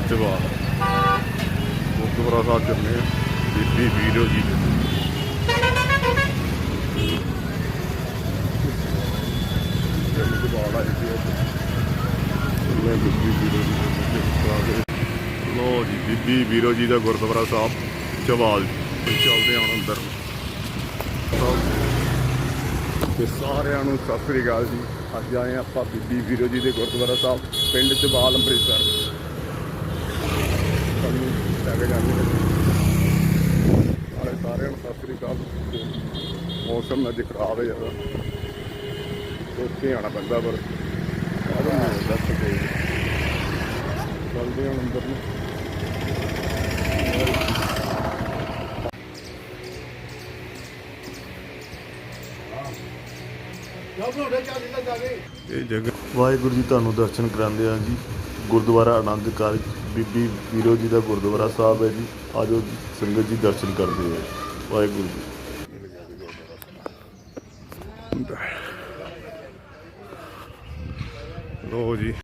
ਜਵਾਬ ਗੁਰਦੁਆਰਾ ਸਾਹਿਬ ਚੱਲੇ ਆ। ਬੀਬੀ ਵੀਰੋ ਜੀ। ਜੀ ਲੋ ਜੀ, ਬੀਬੀ ਵੀਰੋ ਜੀ ਦਾ ਗੁਰਦੁਆਰਾ ਸਾਹਿਬ ਚਵਾਲ ਤੇ ਚੱਲਦੇ ਹਾਂ ਅੰਦਰ। ਤੇ ਸਾਰਿਆਂ ਨੂੰ ਸਤਿ ਸ੍ਰੀ ਅਕਾਲ ਜੀ। ਅੱਜ ਆਏ ਆਪਾਂ ਬੀਬੀ ਵੀਰੋ ਜੀ ਦੇ ਗੁਰਦੁਆਰਾ ਸਾਹਿਬ, ਪਿੰਡ ਚਵਾਲ ਅੰਮ੍ਰਿਤਸਰ। ਸਾਨੂੰ ਲੈ ਕੇ ਜਾਂਦੇ ਨੇ। ਸਾਰੇ ਸਾਰਿਆਂ ਨੂੰ ਸਤਿ ਸ੍ਰੀ ਅਕਾਲ। ਤੇ ਮੌਸਮ ਅੱਜ ਖਰਾਬ ਹੈ ਜ਼ਿਆਦਾ। ਤੇ ਉੱਥੇ ਆਉਣਾ ਪੈਂਦਾ ਪਰ ਆਦਮ ਨਹੀਂ ਹੁੰਦਾ ਤੇ ਚੱਲਦੇ ਹਾਂ ਹੁਣ ਅੰਦਰ ਨੂੰ। ਇਹ ਜਗ੍ਹਾ ਵਾਹਿਗੁਰੂ ਜੀ ਤੁਹਾਨੂੰ ਦਰਸ਼ਨ ਕਰਾਉਂਦੇ ਆ ਜੀ। ਗੁਰਦੁਆਰਾ ਆਨੰਦ ਕਾਰਜ ਬੀਬੀ ਵੀਰੋ ਜੀ ਦਾ ਗੁਰਦੁਆਰਾ ਸਾਹਿਬ ਹੈ ਜੀ। ਆਜੋ ਸੰਗਤ ਜੀ ਦਰਸ਼ਨ ਕਰਦੇ ਆ ਵਾਹਿਗੁਰੂ ਜੀ। ਲੋ ਜੀ।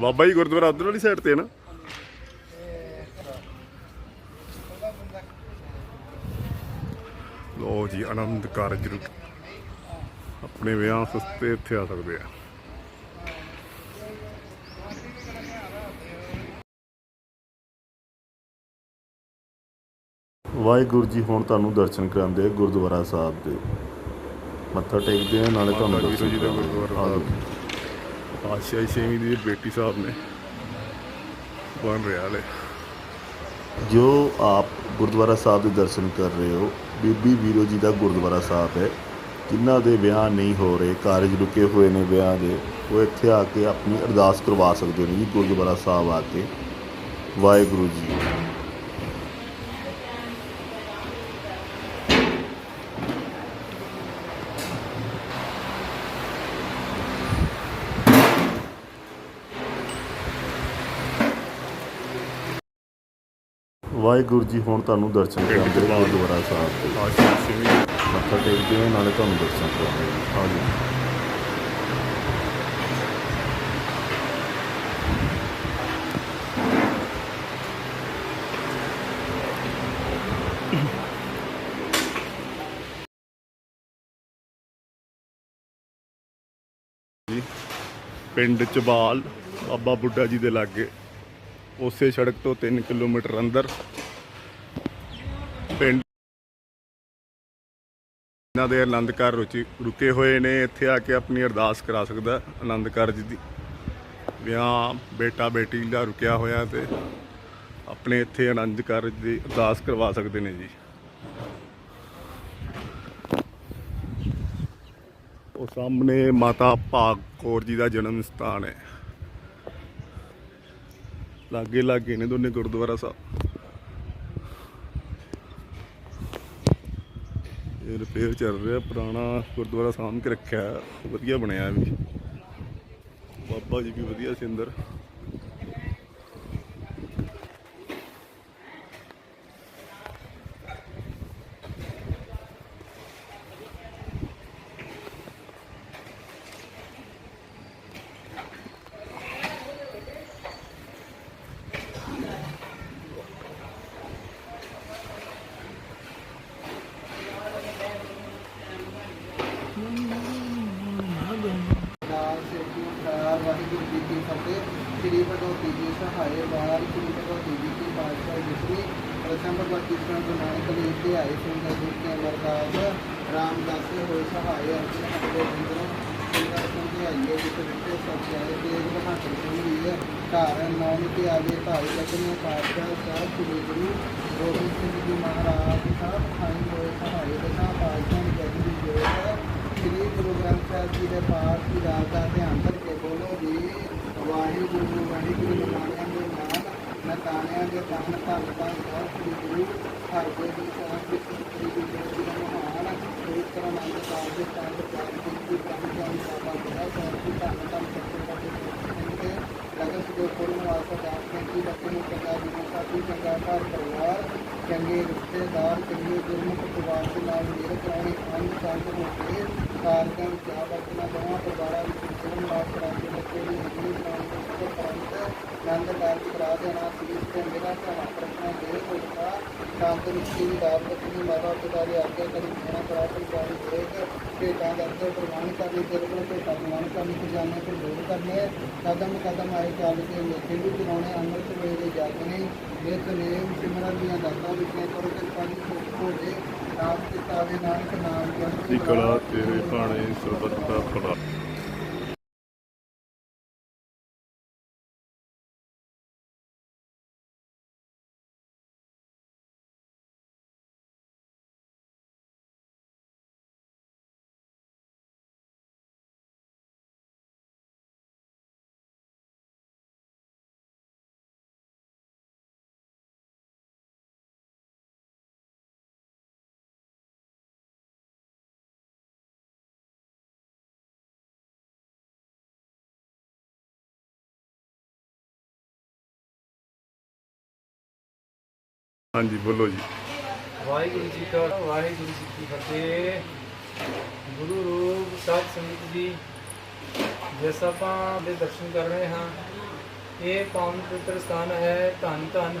ਬਾਬਾ ਜੀ ਗੁਰਦੁਆਰਾ ਉਧਰ ਵਾਲੀ ਸਾਈਡ ਤੇ ਹੈ ਨਾ ਲੋ ਜੀ ਆਨੰਦ ਕਾਰਜ ਰੁਕ ਆਪਣੇ ਵਿਆਹ ਸਸਤੇ ਇੱਥੇ ਆ ਸਕਦੇ ਆ। ਵਾਹਿਗੁਰੂ ਜੀ ਹੁਣ ਤੁਹਾਨੂੰ ਦਰਸ਼ਨ ਕਰਾਉਂਦੇ ਆ ਗੁਰਦੁਆਰਾ ਸਾਹਿਬ ਦੇ। ਮੱਥਾ ਟੇਕਦੇ ਆ ਨਾਲੇ ਤੁਹਾਨੂੰ ਦਰਸ਼ਨ ਜੀ ਦਾ ਕਰਾਉਂਦੇ ਆ। ਗੁਰਦੁਆਰਾ। ਪਾਤਸ਼ਾਹੀ ਛੇਵੀਂ ਦੀ ਬੇਟੀ ਸਾਹਿਬ ਨੇ। ਬਣ ਰਿਹਾ ਹਲੇ। ਜੋ ਆਪ ਗੁਰਦੁਆਰਾ ਸਾਹਿਬ ਦੇ ਦਰਸ਼ਨ ਕਰ ਰਹੇ ਹੋ, ਬੀਬੀ ਵੀਰੋ ਜੀ ਦਾ ਗੁਰਦੁਆਰਾ ਸਾਹਿਬ ਹੈ, ਜਿਨ੍ਹਾਂ ਦੇ ਵਿਆਹ ਨਹੀਂ ਹੋ ਰਹੇ, ਕਾਰਜ ਰੁਕੇ ਹੋਏ ਨੇ ਵਿਆਹ ਦੇ, ਉਹ ਇੱਥੇ ਆ ਕੇ ਆਪਣੀ ਅਰਦਾਸ ਕਰਵਾ ਸਕਦੇ ਨੇ ਜੀ ਗੁਰਦੁਆਰਾ ਸਾਹਿਬ ਆ ਕੇ। ਵਾਹਿਗੁਰੂ ਜੀ। ਵਾਹਿਗੁਰੂ ਜੀ ਹੁਣ ਤੁਹਾਨੂੰ ਦਰਸ਼ਨ ਕਰਾਉਂਦੇ ਗੁਰਦੁਆਰਾ ਸਾਹਿਬ ਦੇ ਮੱਥਾ ਟੇਕਦੇ ਆ ਨਾਲੇ ਤੁਹਾਨੂੰ ਦਰਸ਼ਨ ਕਰਾਉਂਦੇ ਆ ਆਜੋ ਪਿੰਡ ਚਬਾਲ ਬਾਬਾ ਬੁੱਢਾ ਜੀ ਦੇ ਲਾਗੇ। ਉਸੇ ਸੜਕ ਤੋਂ 3 ਕਿਲੋਮੀਟਰ ਅੰਦਰ ਇਹਨਾਂ ਦੇ ਆਨੰਦ ਕਾਰਜ ਰੁਚੀ ਰੁਕੇ ਹੋਏ ਨੇ, ਇੱਥੇ ਆ ਕੇ ਆਪਣੀ ਅਰਦਾਸ ਕਰਾ ਸਕਦਾ ਆਨੰਦ ਕਾਰਜ ਦੀ। ਵਿਆਹ ਬੇਟਾ ਬੇਟੀ ਦਾ ਰੁਕਿਆ ਹੋਇਆ ਤੇ ਆਪਣੇ ਇੱਥੇ ਆਨੰਦ ਕਾਰਜ ਦੀ ਅਰਦਾਸ ਕਰਵਾ ਸਕਦੇ ਨੇ ਜੀ। ਉਹ ਸਾਹਮਣੇ ਮਾਤਾ ਭਾਗ ਕੌਰ ਜੀ ਦਾ ਜਨਮ ਸਥਾਨ ਹੈ। ਲਾਗੇ ਲਾਗੇ ਨੇ ਦੋਨੇ ਗੁਰਦੁਆਰਾ ਸਾਹਿਬ। ਇਹ ਰਿਪੇਅਰ ਚੱਲ ਰਿਹਾ, ਪੁਰਾਣਾ ਗੁਰਦੁਆਰਾ ਸਾਂਭ ਕੇ ਰੱਖਿਆ, ਵਧੀਆ ਬਣਿਆ ਵੀ। ਬਾਬਾ ਜੀ ਵੀ ਵਧੀਆ ਸੀ ਅੰਦਰ ਨਾਲ ਸ੍ਰੀ ਅਕਾਲ ਵਾਹਿਗੁਰੂ ਜੀ ਕੀ ਫਤਿਹ ਸ੍ਰੀ ਭਗਵਤੀ ਜੀ ਸਹਾਏ ਵਾਰ ਸ੍ਰੀ ਭਗਵਤੀ ਜੀ ਕੀ ਪਾਤਸ਼ਾਹ ਜਿਸਰੀ ਪ੍ਰਥਮ ਭਗਵਤੀ ਸ੍ਰੀ ਗੁਰੂ ਨਾਨਕ ਦੇਵ ਤੇ ਆਏ ਸੁੰਦਰ ਜੀ ਕੇ ਅਮਰਦਾਸ ਰਾਮਦਾਸ ਹੋਏ ਸਹਾਏ ਅਰਜਨ ਹਰੇ ਬਿੰਦਰੋਂ ਸਿੰਘਾਂ ਸੰਧਿਆਈਏ ਜਿਤ ਸਭ ਜਾਏ ਤੇਜ ਬਹਾਦਰ ਸਿੰਘ ਜੀ ਕਾਰਨ ਨਾਮ ਤੇ ਆਵੇ ਭਾਈ ਲਖਨੇ ਪਾਤਸ਼ਾਹ ਸਾਹਿਬ ਸ੍ਰੀ ਗੁਰੂ ਗੋਬਿੰਦ ਸਿੰਘ ਜੀ ਮਹਾਰਾਜ ਸਾਹਿਬ ਖਾਈ ਹੋਏ ਸਹਾਏ ਦਸਾਂ ਪਾਤਸ਼ਾਹ ਜਗ ਦੀ ਜੋਤ ਸ੍ਰੀ ਗੁਰੂ ਗ੍ਰੰਥ ਸਾਹਿਬ ਜੀ ਦੇ ਪਾਠ ਦੀ ਰਾਤ ਦਾ ਧਿਆਨ ਕਰਕੇ ਬੋਲੋ ਜੀ ਵਾਹਿਗੁਰੂ ਵਾਹਿਗੁਰੂ ਨਾਨਕ ਦੇ ਨਾਮ ਨਤਾਨਿਆਂ ਦੇ ਤਨ ਧੰਨ ਧੰਨ ਸ੍ਰੀ ਗੁਰੂ ਹਰਗੋਬਿੰਦ ਸਾਹਿਬ ਜੀ ਸ੍ਰੀ ਗੁਰੂ ਚੰਗਾ ਚੰਗਾ ਘਰ ਪਰਿਵਾਰ ਚੰਗੇ ਰਿਸ਼ਤੇਦਾਰ ਚੰਗੇ ਗੁਰਮੁਖ ਪਰਿਵਾਰ ਦੇ ਨਾਲ ਮੇਲ ਕਰਾਉਣੀ ਅੰਗ ਸੰਗ ਹੋ ਕੇ ਕਾਰਜਾਂ ਵਿੱਚ ਆ ਵਰਤਣਾ ਦੋਵਾਂ ਪਰਿਵਾਰਾਂ ਵਿੱਚ ਜਨਮ ਲਾਭ ਕਰਾਉਂਦੇ ਬੱਚੇ ਦੀ ਨਿਗਰੀ ਬਣਾਉਣ ਦੇ ਸੁਖ ਪ੍ਰਾਪਤ ਨੰਦ ਕਾਰਜ ਕਰਾ ਦੇਣਾ ਸੀਸ ਤੇ ਮੇਰਾ ਧਿਆਨ ਰੱਖਣਾ ਦੇ ਹੋਗਾ ਕਾਂਤ ਮਿੱਟੀ ਦੀ ਦਾਤ ਪਤਨੀ ਮਾਤਾ ਪਿਤਾ ਦੀ ਆਗਿਆ ਕਰੀ ਖਾਣਾ ਕਰਾ ਕੇ ਜਾਰੀ ਦੇਖ ਭੇਟਾਂ ਦਰਦੇ ਪ੍ਰਮਾਣ ਕਰਨੀ ਤੇਰੇ ਕੋਲ ਭੇਟਾਂ ਪ੍ਰਮਾਣ ਕਰਨੀ ਖਜ਼ਾਨੇ ਤੋਂ ਦੂਰ ਕਰਨੇ। ਕਦਮ ਕਦਮ ਆਏ ਚੱਲ ਕੇ ਮੇਥੇ ਵੀ ਚਲਾਉਣੇ। ਅੰਮ੍ਰਿਤ ਵੇਲੇ ਜਾਗਣੇ। ਨਿਤ ਨੇਮ ਸਿਮਰਨ ਦੀਆਂ ਦਾਤਾਂ ਵਿਖੇ ਕਰੋ ਤੇ ਪੰਜ ਸੁਖ ਹੋ ਜੇ ਨਾਮ ਕੀਤਾ ਦੇ ਨਾਨਕ ਨਾਮ ਜਪ ਦੀ ਕਲਾ ਤੇਰੇ ਭਾਣੇ ਸਰਬੱਤ ਦਾ ਭਲਾ। ਹਾਂਜੀ, ਬੋਲੋ ਜੀ। ਵਾਹਿਗੁਰੂ ਜੀ ਕਾ ਵਾਹਿਗੁਰੂ ਜੀ ਕੀ ਫਤਿਹ। ਗੁਰੂ ਰੂਪ ਸਾਧ ਸੰਗਤ ਜੀ, ਜਿਸ ਆਪਾਂ ਦੇ ਦਰਸ਼ਨ ਕਰ ਰਹੇ ਹਾਂ, ਇਹ ਪਾਵਨ ਪੁੱਤਰ ਸਥਾਨ ਹੈ ਧੰਨ ਧੰਨ।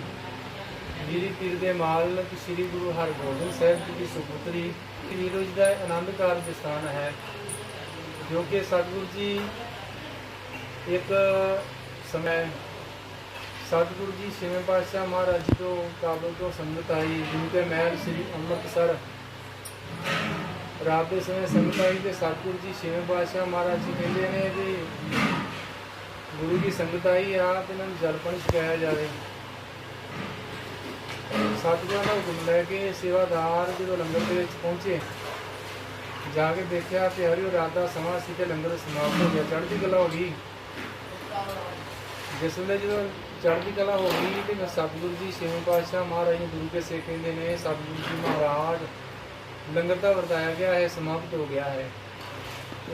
ਜੀਰੀ ਪੀਰ ਦੇ ਮਾਲਕ ਸ੍ਰੀ ਗੁਰੂ ਹਰਗੋਬਿੰਦ ਸਾਹਿਬ ਜੀ ਦੀ ਸੁਪੁੱਤਰੀ ਵੀਰੋ ਜੀ ਦਾ ਆਨੰਦ ਕਾਰਜ ਸਥਾਨ ਹੈ, ਜੋ ਕਿ ਸਤਿਗੁਰੂ ਜੀ ਇੱਕ ਸਮੇਂ ਸਤਿਗੁਰੂ ਜੀ, ਛੇਵੇਂ ਪਾਤਸ਼ਾਹ ਮਹਾਰਾਜ ਜੀ ਤੋਂ ਕਾਬਲ ਤੋਂ ਸੰਗਤ ਆਈ। ਜਿਨ੍ਹਾਂ ਕੇ ਮਹਿਲ ਸ੍ਰੀ ਅੰਮ੍ਰਿਤਸਰ ਰਾਤ ਦੇ ਸਮੇਂ ਸੰਗਤ ਆਈ ਤੇ ਸਤਿਗੁਰੂ ਜੀ, ਛੇਵੇਂ ਪਾਤਸ਼ਾਹ ਮਹਾਰਾਜ ਜੀ ਕਹਿੰਦੇ ਨੇ ਵੀ ਗੁਰੂ ਦੀ ਸੰਗਤ ਆਈ ਆ ਤੇ ਇਹਨਾਂ ਨੂੰ ਜਲ ਛਕਾਇਆ ਜਾਵੇ। ਸਤਿਗੁਰਾਂ ਦਾ ਹੁਕਮ ਲੈ ਕੇ ਸੇਵਾਦਾਰ ਜਦੋਂ ਲੰਗਰ ਦੇ ਵਿੱਚ ਪਹੁੰਚੇ, ਜਾ ਕੇ ਦੇਖਿਆ ਤੇ ਹਰਿਓ ਰਾਤ ਦਾ ਸਮਾਂ ਸੀ ਤੇ ਲੰਗਰ ਸਮਾਪਤ ਹੋ ਗਿਆ। ਚੜ੍ਹਦੀ ਕਲਾ ਹੋ ਗਈ। ਜਿਸ ਵੇਲੇ ਜਦੋਂ ਚੜ੍ਹਦੀ ਕਲਾ ਹੋ ਗਈ ਤੇ ਮੈਂ ਸਤਿਗੁਰੂ ਜੀ ਛੇਵੇਂ ਪਾਤਸ਼ਾਹ ਮਹਾਰਾਜ ਨੂੰ ਗੁਰੂ ਕੇ ਸੇ ਕਹਿੰਦੇ ਨੇ, ਸਤਿਗੁਰੂ ਜੀ ਮਹਾਰਾਜ, ਲੰਗਰ ਤਾਂ ਵਰਤਾਇਆ ਗਿਆ ਹੈ, ਸਮਾਪਤ ਹੋ ਗਿਆ ਹੈ।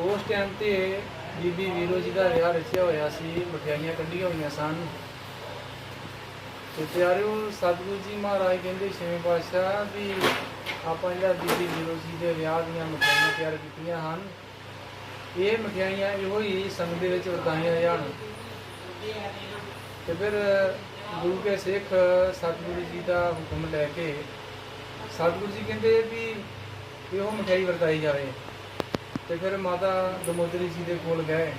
ਉਸ ਟਾਈਮ ਤੇ ਬੀਬੀ ਵੀਰੋ ਜੀ ਦਾ ਵਿਆਹ ਰਚਿਆ ਹੋਇਆ ਸੀ, ਮਠਿਆਈਆਂ ਕੱਢੀਆਂ ਹੋਈਆਂ ਸਨ। ਤੇ ਪਿਆਰਿਓ, ਸਤਿਗੁਰੂ ਜੀ ਮਹਾਰਾਜ ਕਹਿੰਦੇ ਛੇਵੇਂ ਪਾਤਸ਼ਾਹ, ਵੀ ਆਪਾਂ ਜਿਹੜਾ ਬੀਬੀ ਵੀਰੋ ਜੀ ਦੇ ਵਿਆਹ ਦੀਆਂ ਮਠਿਆਈਆਂ ਤਿਆਰ ਕੀਤੀਆਂ ਹਨ, ਇਹ ਮਠਿਆਈਆਂ ਇਹੋ ਹੀ ਸੰਗ ਦੇ ਵਿੱਚ ਵਰਤਾਈਆਂ ਜਾਣ। ਤੇ ਫਿਰ ਗੁਰੂ ਕੇ ਸਿੱਖ ਸਤਿਗੁਰੂ ਜੀ ਦਾ ਹੁਕਮ ਲੈ ਕੇ ਸਤਿਗੁਰੂ ਜੀ ਕਹਿੰਦੇ ਵੀ ਇਹੋ ਮਠਿਆਈ ਵਰਤਾਈ ਜਾਵੇ। ਤੇ ਫਿਰ ਮਾਤਾ ਦਮੋਦਰੀ ਜੀ ਦੇ ਕੋਲ ਗਏ।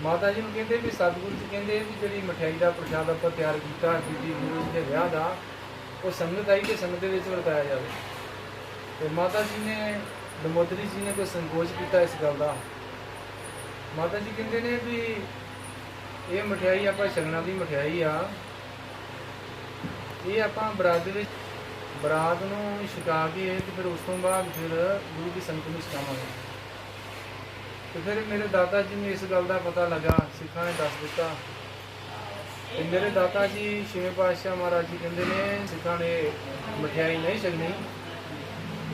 ਮਾਤਾ ਜੀ ਨੂੰ ਕਹਿੰਦੇ ਵੀ ਸਤਿਗੁਰੂ ਜੀ ਕਹਿੰਦੇ ਵੀ ਜਿਹੜੀ ਮਠਿਆਈ ਦਾ ਪ੍ਰਸ਼ਾਦ ਆਪਾਂ ਤਿਆਰ ਕੀਤਾ, ਬੀਬੀ ਗੁਰੂ ਜੀ ਦੇ ਵਿਆਹ ਦਾ, ਉਹ ਸੰਗਤ ਆਈ ਤੇ ਸੰਗਤ ਦੇ ਵਿੱਚ ਵਰਤਾਇਆ ਜਾਵੇ। ਤੇ ਮਾਤਾ ਜੀ ਨੇ, ਦਮੋਦਰੀ ਜੀ ਨੇ ਕੋਈ ਸੰਕੋਚ ਕੀਤਾ ਇਸ ਗੱਲ ਦਾ। ਮਾਤਾ ਜੀ ਕਹਿੰਦੇ ਨੇ ਵੀ ਇਹ ਮਠਿਆਈ ਆਪਾਂ ਛਕਣਾ ਦੀ ਮਠਿਆਈ ਆ। ਇਹ ਆਪਾਂ ਬਰਾਤ ਦੇ ਵਿੱਚ ਬਰਾਤ ਨੂੰ ਛਕਾ ਕੇ ਤੇ ਫਿਰ ਉਸ ਤੋਂ ਬਾਅਦ ਫਿਰ ਗੁਰੂ ਦੀ ਸੰਗਤ ਨੂੰ ਛਕਾਵਾਂਗੇ। ਤੇ ਫਿਰ ਮੇਰੇ ਦਾਦਾ ਜੀ ਨੂੰ ਇਸ ਗੱਲ ਦਾ ਪਤਾ ਲੱਗਾ, ਸਿੱਖਾਂ ਨੇ ਦੱਸ ਦਿੱਤਾ। ਤੇ ਮੇਰੇ ਦਾਦਾ ਜੀ ਛੇਵੇਂ ਪਾਤਸ਼ਾਹ ਮਹਾਰਾਜ ਜੀ ਕਹਿੰਦੇ ਨੇ, ਸਿੱਖਾਂ ਨੇ ਮਠਿਆਈ ਨਹੀਂ ਛਕਣੀ।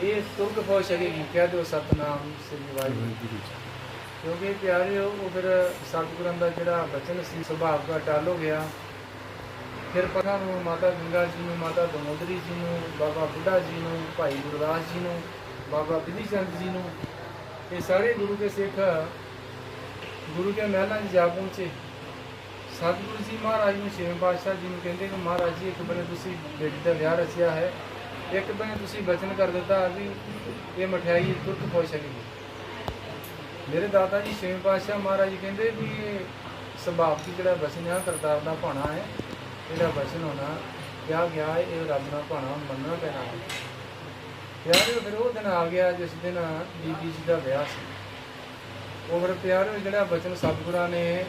ਇਹ ਤੁਰਕ ਫੌਜ ਛਕੇਗੀ ਕਹਿ ਦਿਓ ਸਤਨਾਮ, ਸ੍ਰੀ ਵਾਹਿਗੁਰੂ। ਕਿਉਂਕਿ ਪਿਆਰਿਓ, ਉਹ ਫਿਰ ਸਤਿਗੁਰਾਂ ਦਾ ਜਿਹੜਾ ਬਚਨ ਸੀ, ਸੁਭਾਅ ਦਾ ਟਾਲ ਹੋ ਗਿਆ। ਫਿਰ ਪਤਾ ਨੂੰ ਮਾਤਾ ਗੰਗਾ ਜੀ ਨੂੰ, ਮਾਤਾ ਦਮੋਦਰੀ ਜੀ ਨੂੰ, ਬਾਬਾ ਬੁੱਢਾ ਜੀ ਨੂੰ, ਭਾਈ ਗੁਰਦਾਸ ਜੀ ਨੂੰ, ਬਾਬਾ ਬਿਧੀ ਚੰਦ ਜੀ ਨੂੰ, ਇਹ ਸਾਰੇ ਗੁਰੂ ਕੇ ਸਿੱਖ ਗੁਰੂ ਕੇ ਮਹਿਲਾਂ 'ਚ ਜਾ ਪਹੁੰਚੇ। ਸਤਿਗੁਰੂ ਜੀ ਮਹਾਰਾਜ ਨੂੰ ਛੇਵੇਂ ਪਾਤਸ਼ਾਹ ਜੀ ਨੂੰ ਕਹਿੰਦੇ ਕਿ ਮਹਾਰਾਜ ਜੀ, ਇੱਕ ਬੰਨੇ ਤੁਸੀਂ ਬੇਟੀ ਦਾ ਵਿਆਹ ਰਚਿਆ ਹੈ, ਇੱਕ ਬੰਨੇ ਤੁਸੀਂ ਬਚਨ ਕਰ ਦਿੱਤਾ, ਵੀ ਇਹ ਮਠਿਆਈ ਤੁਰਕ ਖੁਸ਼ ਹੈਗੀ। ਮੇਰੇ ਦਾਦਾ ਜੀ ਛੇਵੇਂ ਪਾਤਸ਼ਾਹ ਮਹਾਰਾਜ ਜੀ ਕਹਿੰਦੇ ਵੀ ਇਹ ਸੁਭਾਵ ਦੀ ਜਿਹੜਾ ਬਚਨ ਆ, ਕਰਤਾਰ ਦਾ ਭਾਣਾ ਹੈ, ਇਹਦਾ ਬਚਨ ਹੋਣਾ ਕਿਹਾ ਗਿਆ ਇਹ ਰੱਬ ਦਾ ਭਾਣਾ ਹੁਣ ਮੰਨਣਾ ਪੈਣਾ ਹੈ। ਪਿਆਰੇ ਫਿਰ ਉਹ ਦਿਨ ਆ ਗਿਆ ਜਿਸ ਦਿਨ ਬੀਬੀ ਜੀ ਦਾ ਵਿਆਹ ਸੀ। ਉਹ ਫਿਰ ਪਿਆਰੇ ਜਿਹੜਾ ਬਚਨ ਸਤਿਗੁਰਾਂ ਨੇ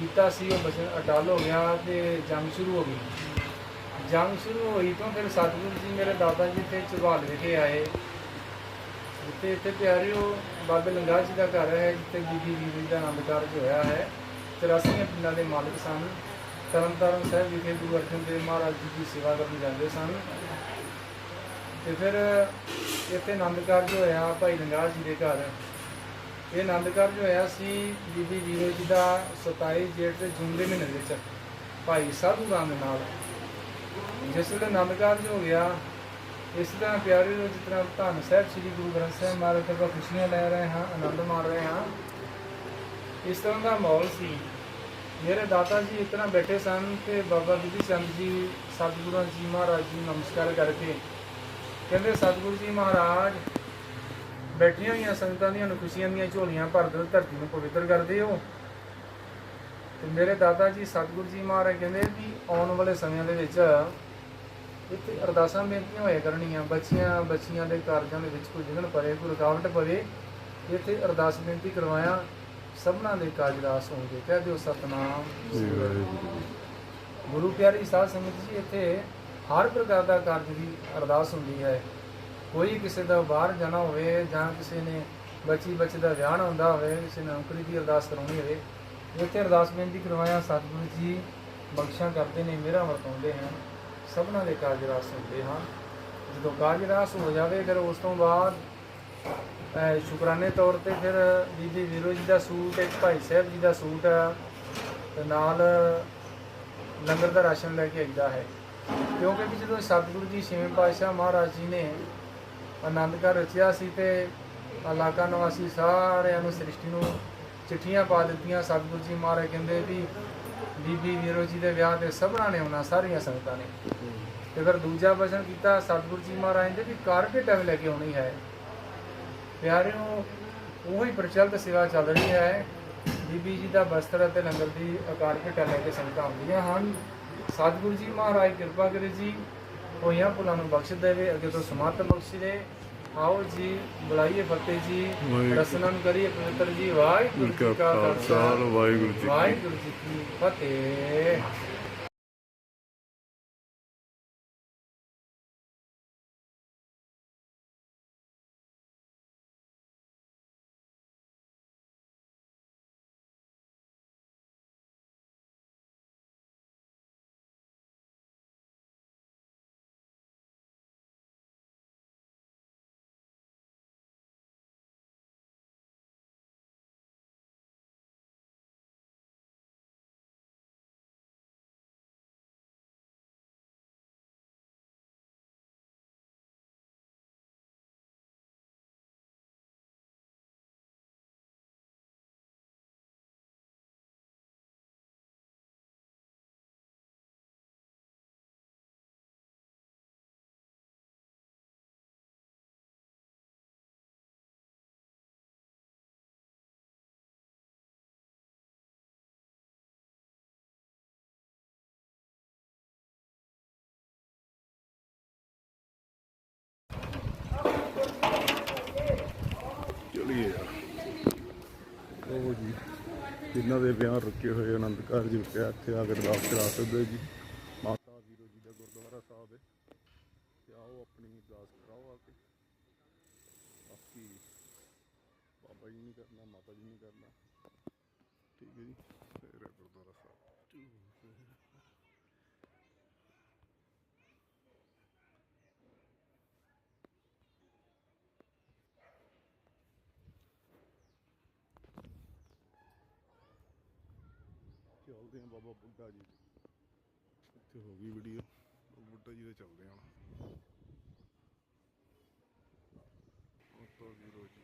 ਕੀਤਾ ਸੀ, ਉਹ ਬਚਨ ਅਟਲ ਹੋ ਗਿਆ ਤੇ ਜੰਗ ਸ਼ੁਰੂ ਹੋ ਗਈ। ਜੰਗ ਸ਼ੁਰੂ ਹੋਈ ਤੋਂ ਫਿਰ ਸਤਿਗੁਰੂ ਜੀ ਮੇਰੇ ਦਾਦਾ ਜੀ ਤੇ ਝਬਾਲ ਵਿਖੇ ਆਏ। ਜਿੱਥੇ ਇੱਥੇ ਪਿਆਰਿਓ ਬਾਬੇ ਲੰਗਾ ਜੀ ਦਾ ਘਰ ਹੈ ਜਿੱਥੇ ਬੀਬੀ ਬੀਬੀ ਦਾ ਆਨੰਦ ਕਾਰਜ ਹੋਇਆ ਹੈ। 84 ਪਿੰਡਾਂ ਦੇ ਮਾਲਕ ਸਨ। ਤਰਨਤਾਰਨ ਸਾਹਿਬ ਵਿਖੇ ਗੁਰੂ ਅਰਜਨ ਦੇਵ ਮਹਾਰਾਜ ਜੀ ਦੀ ਸੇਵਾ ਕਰਨ ਜਾਂਦੇ ਸਨ। ਤੇ ਫਿਰ ਇੱਥੇ ਆਨੰਦ ਕਾਰਜ ਹੋਇਆ ਭਾਈ ਲੰਗਾ ਜੀ ਦੇ ਘਰ। ਇਹ ਆਨੰਦ ਕਾਰਜ ਹੋਇਆ ਸੀ ਬੀਬੀ ਵੀਰੋ ਜੀ ਦਾ 27 ਜੇਠ ਦੇ ਜੂਨ ਦੇ ਮਹੀਨੇ ਵਿੱਚ, ਭਾਈ ਸਾਧੂ ਰਾਮ ਦੇ ਨਾਲ। ਜਿਸ ਵੇਲੇ ਆਨੰਦ ਕਾਰਜ ਹੋ ਗਿਆ ਇਸ ਤਰ੍ਹਾਂ ਪਿਆਰੇ ਨੂੰ ਜਿਸ ਤਰ੍ਹਾਂ ਧੰਨ ਸਾਹਿਬ ਸ੍ਰੀ ਗੁਰੂ ਗ੍ਰੰਥ ਸਾਹਿਬ ਮਹਾਰਾਜ ਤੋਂ ਆਪਾਂ ਖੁਸ਼ੀਆਂ ਲੈ ਰਹੇ ਹਾਂ, ਆਨੰਦ ਮਾਣ ਰਹੇ ਹਾਂ। ਇਸ ਤਰ੍ਹਾਂ ਦਾ ਮਾਹੌਲ ਸੀ। ਮੇਰੇ ਦਾਤਾ ਜੀ ਇਸ ਤਰ੍ਹਾਂ ਬੈਠੇ ਸਨ ਤੇ ਬਾਬਾ ਬਿਧੀ ਚੰਦ ਜੀ, ਸਤਿਗੁਰੂ ਜੀ ਮਹਾਰਾਜ ਜੀ ਨਮਸਕਾਰ ਕਰਕੇ ਕਹਿੰਦੇ, ਸਤਿਗੁਰੂ ਜੀ ਮਹਾਰਾਜ, ਬੈਠੀਆਂ ਹੋਈਆਂ ਸੰਗਤਾਂ ਦੀਆਂ ਨੂੰ ਖੁਸ਼ੀਆਂ ਦੀਆਂ ਝੋਲੀਆਂ ਭਰ ਦਿਓ, ਧਰਤੀ ਨੂੰ ਪਵਿੱਤਰ ਕਰਦੇ ਹੋ ਤੇ ਮੇਰੇ ਦਾਦਾ ਜੀ, ਸਤਿਗੁਰੂ ਜੀ ਮਹਾਰਾਜ ਕਹਿੰਦੇ ਵੀ ਆਉਣ ਵਾਲੇ ਸਮਿਆਂ ਦੇ ਵਿੱਚ ਇੱਥੇ ਅਰਦਾਸਾਂ ਬੇਨਤੀਆਂ ਹੋਇਆ ਕਰਨੀਆਂ ਬੱਚੀਆਂ ਬੱਚੀਆਂ ਦੇ ਕਾਰਜਾਂ ਦੇ ਵਿੱਚ ਕੋਈ ਵਿਘਨ ਪਵੇ ਕੋਈ ਰੁਕਾਵਟ ਪਵੇ ਇੱਥੇ ਅਰਦਾਸ ਬੇਨਤੀ ਕਰਵਾਇਆ ਸਭਨਾਂ ਦੇ ਕਾਜ ਰਾਸ ਹੋਣਗੇ। ਕਹਿ ਦਿਓ ਸਤਨਾਮ। ਗੁਰੂ ਪਿਆਰੀ ਸਾਧ ਸੰਗਤ ਜੀ ਇੱਥੇ ਹਰ ਪ੍ਰਕਾਰ ਦਾ ਕਾਰਜ ਦੀ ਅਰਦਾਸ ਹੁੰਦੀ ਹੈ। ਕੋਈ ਕਿਸੇ ਦਾ ਬਾਹਰ ਜਾਣਾ ਹੋਵੇ ਜਾਂ ਕਿਸੇ ਨੇ ਬੱਚੀ ਬੱਚੇ ਦਾ ਵਿਆਹ ਹੁੰਦਾ ਹੋਵੇ ਕਿਸੇ ਨੇ ਨੌਕਰੀ ਦੀ ਅਰਦਾਸ ਕਰਾਉਣੀ ਹੋਵੇ ਇੱਥੇ ਅਰਦਾਸ ਬੇਨਤੀ ਕਰਵਾਇਆ। ਸਤਿਗੁਰੂ ਜੀ ਬਖਸ਼ਾਂ ਕਰਦੇ ਨੇ ਮੇਰਾ ਵਰਤਾਉਂਦੇ ਹਨ। ਸਭਨਾਂ ਦੇ ਕਾਰਜ ਰਾਸ ਹੁੰਦੇ ਹਨ। ਜਦੋਂ ਕਾਰਜ ਰਾਸ ਹੋ ਜਾਵੇ, ਫਿਰ ਉਸ ਤੋਂ ਬਾਅਦ ਸ਼ੁਕਰਾਨੇ ਤੌਰ ਤੇ ਫਿਰ ਬੀਬੀ ਵੀਰੋ ਜੀ ਦਾ ਸੂਟ, ਇੱਕ ਭਾਈ ਸਾਹਿਬ ਜੀ ਦਾ ਸੂਟ ਤੇ ਨਾਲ ਲੰਗਰ ਦਾ ਰਾਸ਼ਨ ਲੈ ਕੇ ਆਈਦਾ ਹੈ। ਕਿਉਂਕਿ ਵੀ ਜਦੋਂ ਸਤਿਗੁਰੂ ਜੀ ਛੇਵੇਂ ਪਾਤਸ਼ਾਹ ਮਹਾਰਾਜ ਜੀ ਨੇ ਆਨੰਦ ਘਰ ਰਚਿਆ ਸੀ ਤੇ ਇਲਾਕਾ ਨਿਵਾਸੀ ਸਾਰਿਆਂ ਨੂੰ ਸ੍ਰਿਸ਼ਟੀ ਨੂੰ ਚਿੱਠੀਆਂ ਪਾ ਦਿੱਤੀਆਂ, ਸਤਿਗੁਰੂ ਜੀ ਮਹਾਰਾਜ ਕਹਿੰਦੇ ਵੀ ਬੀਬੀ ਵੀਰੋ ਜੀ ਦੇ ਵਿਆਹ ਤੇ ਸਭਨਾਂ ਨੇ ਆਉਣਾ, ਸਾਰੀਆਂ ਸੰਗਤਾਂ ਨੇ। ਤੇ ਫਿਰ ਦੂਜਾ ਵਚਨ ਕੀਤਾ, ਸਤਿਗੁਰੂ ਜੀ ਮਹਾਰਾਜ ਨੇ ਵੀ ਕਾਰਪੇਟ ਲੈ ਕੇ ਆਉਣੀ ਹੈ। ਪਿਆਰਿਓ, ਉਹੀ ਪ੍ਰਚਲਿਤ ਸੇਵਾ ਚੱਲ ਰਹੀ ਹੈ। ਬੀਬੀ ਜੀ ਦਾ ਬਸਤਰ ਅਤੇ ਲੰਗਰ ਦੀ ਆਕਾਰ ਭੇਟਾ ਲੈ ਕੇ ਸੰਗਤਾਂ ਆਉਂਦੀਆਂ ਹਨ। ਸਤਿਗੁਰੂ ਜੀ ਮਹਾਰਾਜ, ਕਿਰਪਾ ਕਰੇ ਜੀ, ਹੋਈਆਂ ਭੁੱਲਾਂ ਨੂੰ ਬਖਸ਼ ਦੇਵੇ, ਅੱਗੇ ਤੋਂ ਸਮਰਥ ਬਖਸ਼। ਦੇ ਆਓ ਜੀ ਬੁਲਾਈਏ ਫਤਿਹ ਜੀ ਵਾਹਿਗੁਰੂ। ਰਸਨਾਂ ਨੂੰ ਕਰੀਏ ਪਵਿੱਤਰ ਜੀ ਵਾਹਿਗੁਰੂ ਗੁਰੂ ਜੀ ਕਾ ਖਾਲਸਾ ਵਾਹਿਗੁਰੂ ਜੀ ਕੀ ਫਤਿਹ ਉਹ ਜੀ, ਜਿਨ੍ਹਾਂ ਦੇ ਵਿਆਹ ਰੁਕੇ ਹੋਏ ਆਨੰਦ ਕਾਰਜ ਰੁਕਿਆ ਇੱਥੇ ਆ ਕੇ ਅਰਦਾਸ ਕਰਾ ਸਕਦੇ ਜੀ ਮਾਤਾ ਵੀਰੋ ਜੀ ਦਾ ਗੁਰਦੁਆਰਾ ਸਾਹਿਬ ਹੈ ਤੇ ਆਓ ਆਪਣੀ ਅਰਦਾਸ ਕਰਾਓ ਆ ਕੇ ਬਾਕੀ ਬਾਬਾ ਜੀ ਨਹੀਂ ਕਰਨਾ ਮਾਤਾ ਜੀ ਨਹੀਂ ਕਰਨਾ ਠੀਕ ਹੈ ਜੀ ਫਿਰ ਹੈ ਗੁਰਦੁਆਰਾ ਸਾਹਿਬ ਚੱਲਦੇ ਹਾਂ ਬਾਬਾ ਬੁੱਢਾ ਜੀ ਦੇ। ਇੱਥੇ ਹੋ ਗਈ ਵੀਡੀਓ ਬੁੱਢਾ ਜੀ ਦੇ ਚੱਲਦੇ ਹਾਂ ਹੁਣ। ਮਾਤਾ ਵੀਰੋ ਜੀ